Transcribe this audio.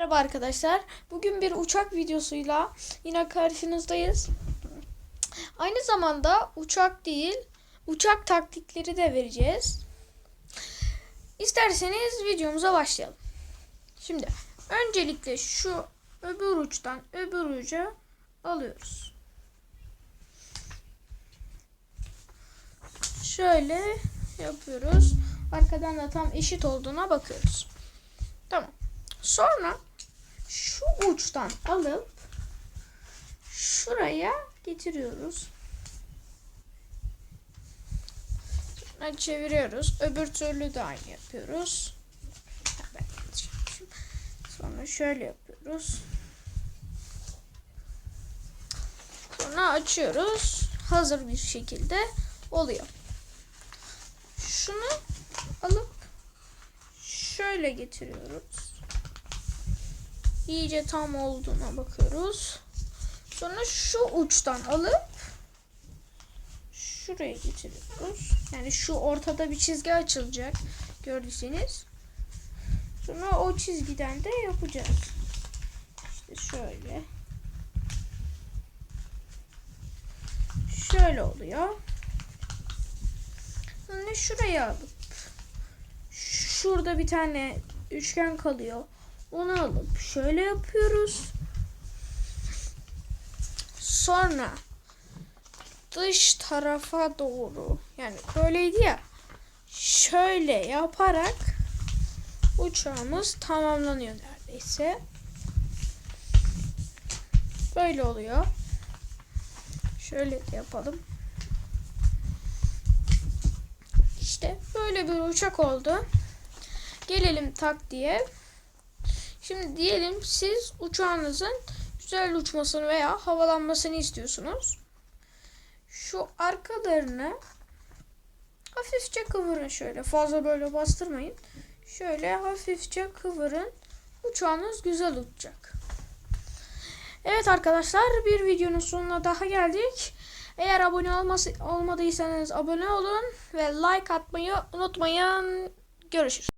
Merhaba arkadaşlar. Bugün bir uçak videosuyla yine karşınızdayız. Aynı zamanda uçak değil, uçak taktikleri de vereceğiz. İsterseniz videomuza başlayalım. Şimdi öncelikle şu öbür uçtan öbür uca alıyoruz. Şöyle yapıyoruz. Arkadan da tam eşit olduğuna bakıyoruz. Tamam. Sonra şu uçtan alıp şuraya getiriyoruz. Sonra çeviriyoruz. Öbür türlü de aynı yapıyoruz. Sonra şöyle yapıyoruz. Sonra açıyoruz. Hazır bir şekilde oluyor. Şunu alıp şöyle getiriyoruz. İyice tam olduğuna bakıyoruz. Sonra şu uçtan alıp şuraya getiriyoruz. Yani şu ortada bir çizgi açılacak. Gördüyseniz. Sonra o çizgiden de yapacağız. İşte şöyle. Şöyle oluyor. Sonra şuraya alıp şurada bir tane üçgen kalıyor. Onu alıp şöyle yapıyoruz. Sonra dış tarafa doğru yani böyleydi ya şöyle yaparak uçağımız tamamlanıyor neredeyse. Böyle oluyor. Şöyle de yapalım. İşte böyle bir uçak oldu. Gelelim taktiğe. Şimdi diyelim siz uçağınızın güzel uçmasını veya havalanmasını istiyorsunuz. Şu arkalarını hafifçe kıvırın şöyle. Fazla böyle bastırmayın. Şöyle hafifçe kıvırın. Uçağınız güzel uçacak. Evet arkadaşlar bir videonun sonuna daha geldik. Eğer abone olması, olmadıysanız abone olun ve like atmayı unutmayın. Görüşürüz.